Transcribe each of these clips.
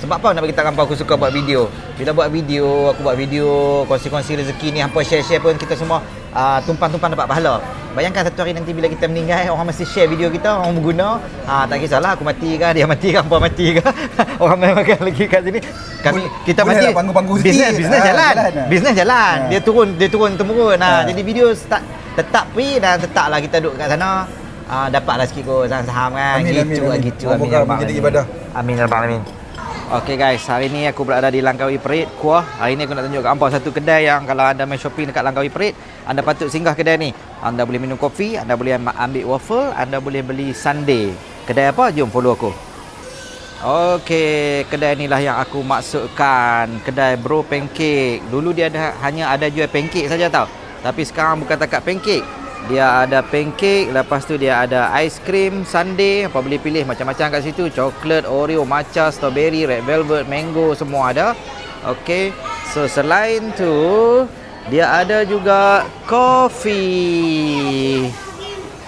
Sebab apa nak bagi tahu hampa aku suka buat video. Bila buat video, aku buat video kongsi-kongsi rezeki ni hampa share-share pun kita semua uh, tumpang-tumpang dapat pahala. Bayangkan satu hari nanti bila kita meninggal, orang mesti share video kita, orang mengguna. Ah tak kisahlah aku mati ke, dia mati ke, hampa mati ke. orang main makan lagi kat sini. Kami Boleh- kita boleh mati lah panggung-panggung bisnes bisnes Ah, jalan. jalan lah. Bisnes jalan. Dia turun dia turun temurun. Nah, Ah. jadi video start tetap pergi dan tetaplah kita duduk kat sana. Ah dapatlah sikit kot saham-saham kan. Amin, gitu amin, amin. gitu. Moga-moga ya Rabbal menjadi Alamin. ibadah. Amin ya Rabbal Alamin. Okey guys, hari ni aku berada di Langkawi Perit, Kuah. Hari ni aku nak tunjuk hampa satu kedai yang kalau anda main shopping dekat Langkawi Perit, anda patut singgah kedai ni. Anda boleh minum kopi, anda boleh am- ambil waffle, anda boleh beli sundae. Kedai apa? Jom follow aku. Okey, kedai inilah yang aku maksudkan. Kedai Bro Pancake. Dulu dia ada hanya ada jual pancake saja tau. Tapi sekarang bukan takat pancake. Dia ada pancake, lepas tu dia ada aiskrim, sundae, apa boleh pilih macam-macam kat situ. Coklat, Oreo, matcha, strawberry, red velvet, mango semua ada. Okey. So selain tu dia ada juga kopi.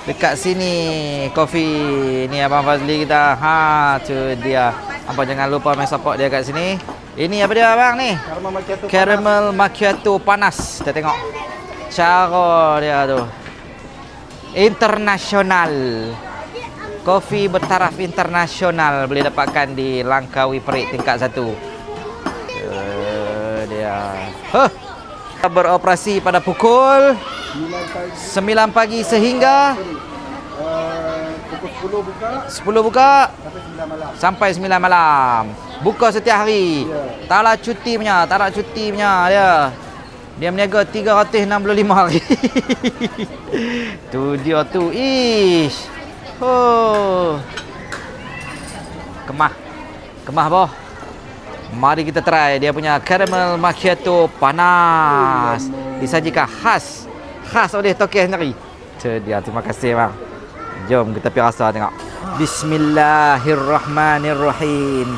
Dekat sini kopi ni Abang Fazli kita. Ha tu dia. Apa jangan lupa main support dia kat sini. Ini apa dia abang ni? Caramel macchiato. Caramel macchiato panas. Kita tengok cara dia tu. Internasional. Kopi bertaraf internasional boleh dapatkan di Langkawi Perit tingkat satu. Uh, dia. Huh. Beroperasi pada pukul 9 pagi sehingga pukul 10 buka 10 buka sampai 9 malam. sampai 9 malam. Buka setiap hari. Ya. Tak lah cuti punya, tak lah cuti punya dia. Dia meniaga 365 hari. tu dia tu. Ish. Oh. Kemah. Kemah boh. Mari kita try dia punya caramel macchiato panas. Disajikan khas. Khas oleh tokeh sendiri. Dia. Terima kasih bang. Jom kita pergi rasa tengok. Bismillahirrahmanirrahim.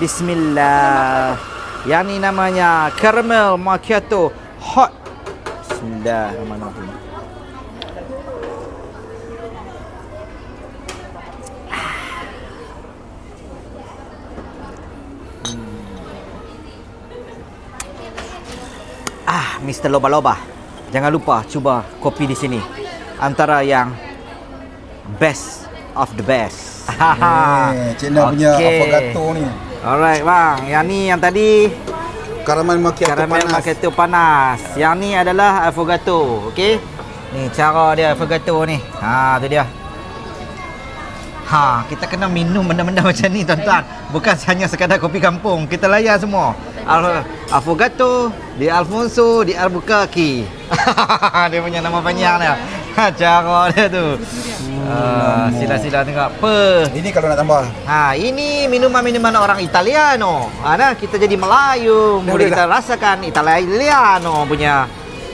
Bismillah. Yang ni namanya caramel macchiato hot. Bismillahirrahmanirrahim. Ah, Mr. Loba Loba. Jangan lupa cuba kopi di sini. Antara yang best of the best. Eh, Cik Na punya affogato ni. Alright bang, yang ni yang tadi Caramel macchiato panas. macchiato panas. Yang ni adalah affogato, okey? Ni cara dia affogato ni. Ha, tu dia. Ha, kita kena minum benda-benda macam ni tuan-tuan. Bukan hanya sekadar kopi kampung. Kita layan semua. Al affogato, di Alfonso, di Albuquerque. dia punya nama panjang dia. Ha, cara dia tu. Ah, sila-sila tengok apa. Ini kalau nak tambah. Ha, ini minuman-minuman orang Italiano. Ha, nah, kita jadi Melayu, boleh kita rasakan Italiano punya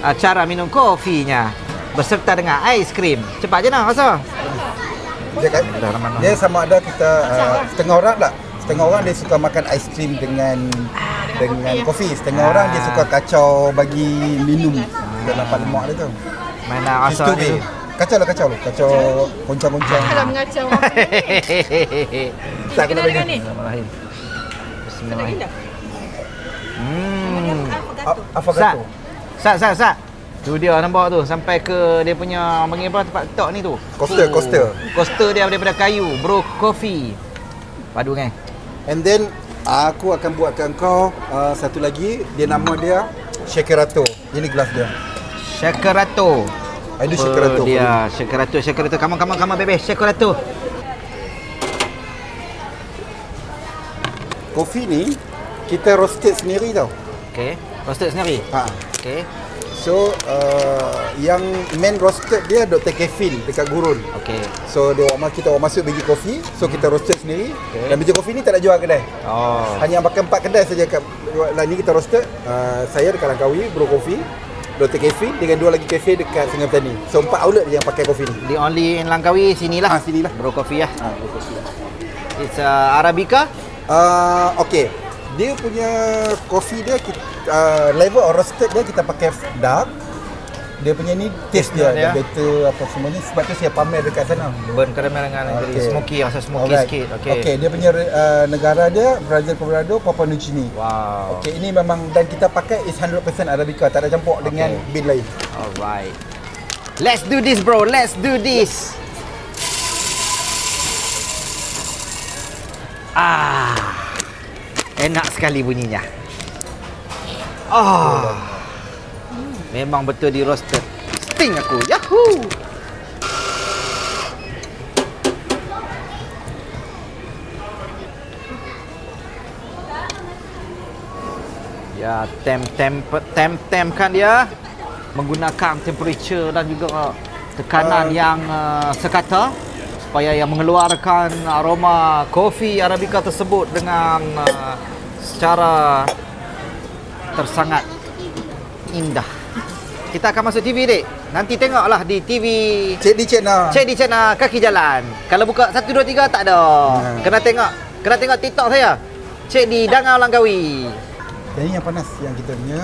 uh, cara minum kopinya beserta dengan aiskrim. Cepat je nak rasa. Dia, kan, dia sama ada kita uh, setengah orang tak? Setengah orang dia suka makan aiskrim dengan dengan kopi. Setengah Ah. orang dia suka kacau bagi minum dalam lemak dia tu. Mana rasa Sistu ni? ni. Kacau lah kacau. Kacau goncang-goncang. Kalau mengacau Tak kena dengan ni. Bismillahirrahmanirrahim. Bismillahirrahmanirrahim. Hmm. A- Affogato. Sat, sat, sat. Tu dia nampak tu sampai ke dia punya panggil apa tempat letak ni tu. Coaster, Oh. coaster. Coaster dia daripada kayu, bro coffee. Padu kan? And then aku akan buatkan kau uh, satu lagi. Dia nama dia Shakerato. Ini gelas dia. Shakerato. Ini Apa Shakerato. Dia Shakerato, Shakerato. On, come on, baby. Shakerato. Kopi ni kita roasted sendiri tau. Okay. Roasted sendiri. Ha. Okay. So uh, yang main roasted dia Dr. Kevin dekat Gurun. Okay. So dia awak kita awak masuk biji kopi, so kita roasted sendiri. Okay. Dan biji kopi ni tak nak jual kedai. Oh. Hanya pakai empat kedai saja kat lah ni kita roasted. Uh, saya dekat Langkawi, Bro Coffee, Dr. Kevin dengan dua lagi kafe dekat Sungai Petani. So empat outlet yang pakai kopi ni. The only in Langkawi sinilah. Ah, sinilah. Bro coffee lah. Ha, Bro Coffee. It's uh, Arabica. Uh, okay. Dia punya kopi dia kita, uh, level of roasted dia kita pakai dark. dia punya ni taste dia, dia. dia better apa semua ni sebab tu saya pamer dekat sana. Burn caramel dengan okay. Okey. smoky, rasa smoky Alright. sikit. Okey. Okey, dia punya uh, negara dia Brazil Colorado, Papua New Guinea. Wow. Okey, ini memang dan kita pakai is 100% Arabica, tak ada campur dengan Okey. bin lain. Alright. Let's do this bro, let's do this. Ah. Enak sekali bunyinya. Ah. Memang betul di roasted. Sting aku. Yahoo. Ya, tem tem tem tem kan dia menggunakan temperature dan juga tekanan Uh, yang uh, sekata supaya yang mengeluarkan aroma kopi arabica tersebut dengan uh, secara tersangat indah. Kita akan masuk TV dek. Nanti tengoklah di TV Cik di nah. Cek di channel kaki jalan. Kalau buka 1 2 3 tak ada. Hmm. Kena tengok. Kena tengok TikTok saya. Cek di Dangau Langkawi. Yang ni yang panas yang kita punya.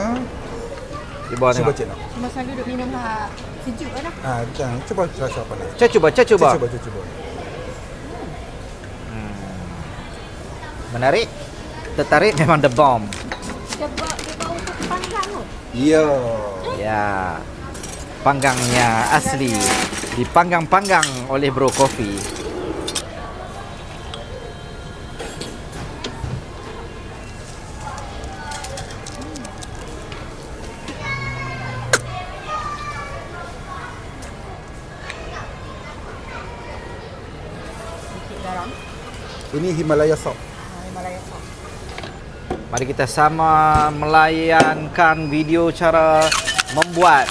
Di bawah Cuba tengok. cik nak. Masa duduk minum lah sejuk kan dah. Ah, jangan. Cuba rasa apa panas. Cek cuba, cek cuba. Cik, cuba, cuba. Menarik. Tertarik memang the bomb. Dia bawa, dia bawa untuk panggang tu. Ya. Ya. Panggangnya asli. Dipanggang-panggang oleh Bro Coffee. Ini Himalaya salt. Ha, Himalaya salt. Mari kita sama melayankan video cara membuat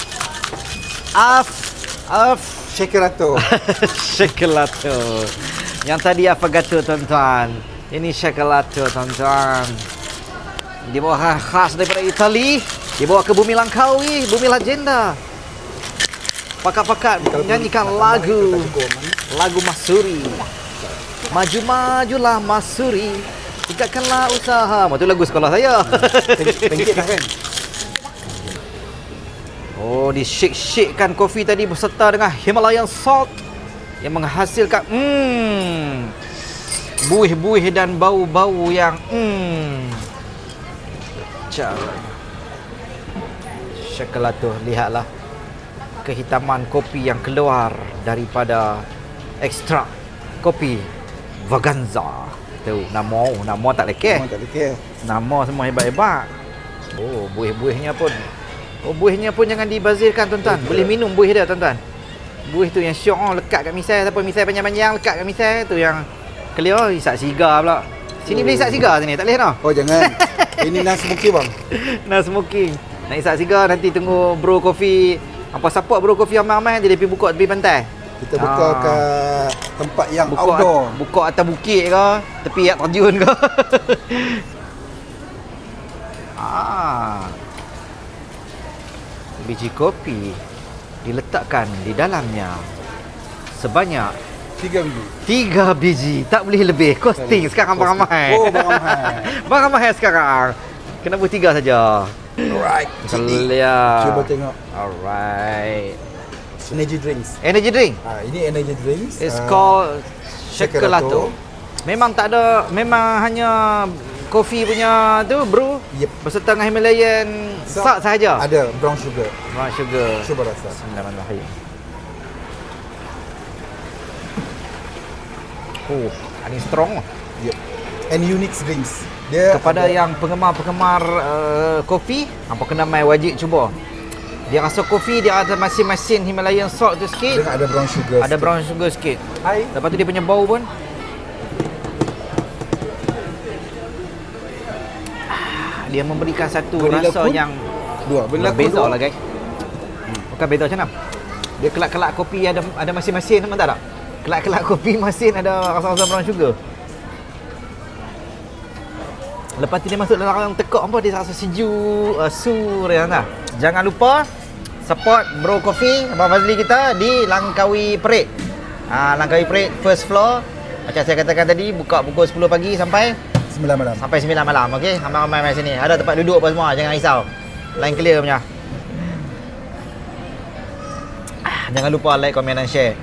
af af Shakerato. Shakelato. Yang tadi apa kata tuan-tuan? Ini shakelato tuan-tuan. Dibawa khas daripada Itali. Dibawa ke bumi Langkawi, bumi legenda. Pakat-pakat menyanyikan lagu lagu Masuri. Maju-majulah Masuri. Tingkatkanlah usaha. Itu lagu sekolah saya. Pengkit dah kan? Oh, di shake-shakekan kopi tadi berserta dengan Himalayan salt yang menghasilkan hmm buih-buih dan bau-bau yang hmm cara Syakalato lihatlah kehitaman kopi yang keluar daripada ekstrak kopi Vaganza. Tu nama nama tak lekeh. Memang tak lekeh. Nama semua hebat-hebat. Oh, buih-buihnya pun. Oh, buihnya pun jangan dibazirkan tuan-tuan. Betul. Boleh minum buih dia tuan-tuan. Buih tu yang syok oh, lekat kat misai ataupun misai panjang-panjang lekat kat misai tu yang clear isap sigar pula. Sini Oh. boleh isap sigar sini, tak boleh no? Oh jangan. Ini nasi smoky bang. Nak smoking. Nak isap sigar nanti tunggu bro kopi. Apa support bro kopi ramai-ramai nanti dia pergi buka tepi pantai. Kita buka Ah. kat tempat yang Buka outdoor. at, buka atas bukit ke, tepi air terjun ke. ah. Biji kopi diletakkan di dalamnya sebanyak Tiga biji. tiga biji. Tak boleh lebih. Costing sekarang bang ramai. Oh, bang ramai. ramai sekarang. Kenapa tiga saja? Alright. Kelia. Cuba tengok. Alright. Energy drinks. Energy drink. Ah, ini energy drinks. It's Ah, called Shakelato. Shakelato. Memang tak ada, memang hanya kopi punya tu bro. Yep. Berserta dengan Himalayan salt sahaja. Ada brown sugar. Brown sugar. Cuba rasa. Bismillahirrahmanirrahim. Oh, ini strong. Yep. And unique drinks. Dia Kepada ada- yang penggemar-penggemar uh, kopi, apa kena mai wajib cuba. Dia rasa kopi dia ada masin-masin Himalayan salt tu sikit. dia ada brown sugar. Ada sikit. brown sugar sikit. Hai. Lepas tu dia punya bau pun Ah, dia memberikan satu Vanilla rasa pun yang Dua. Vanilla beza dua. lah guys. Bukan beza macam mana? Dia kelak-kelak kopi ada ada masin-masin nampak tak? tak? Kelak-kelak kopi masin ada rasa-rasa brown sugar. Lepas tu dia masuk dalam tekuk apa dia rasa sejuk, uh, sur dia tak? Jangan lupa support Bro Coffee Abang Fazli kita di Langkawi Parade. Ah Langkawi Parade first floor. Macam saya katakan tadi buka pukul 10 pagi sampai Sembilan malam. sampai 9 malam okey. Ramai-ramai mai sini. Ada tempat duduk apa semua, jangan risau. Line clear punya. Jangan lupa like, komen dan share.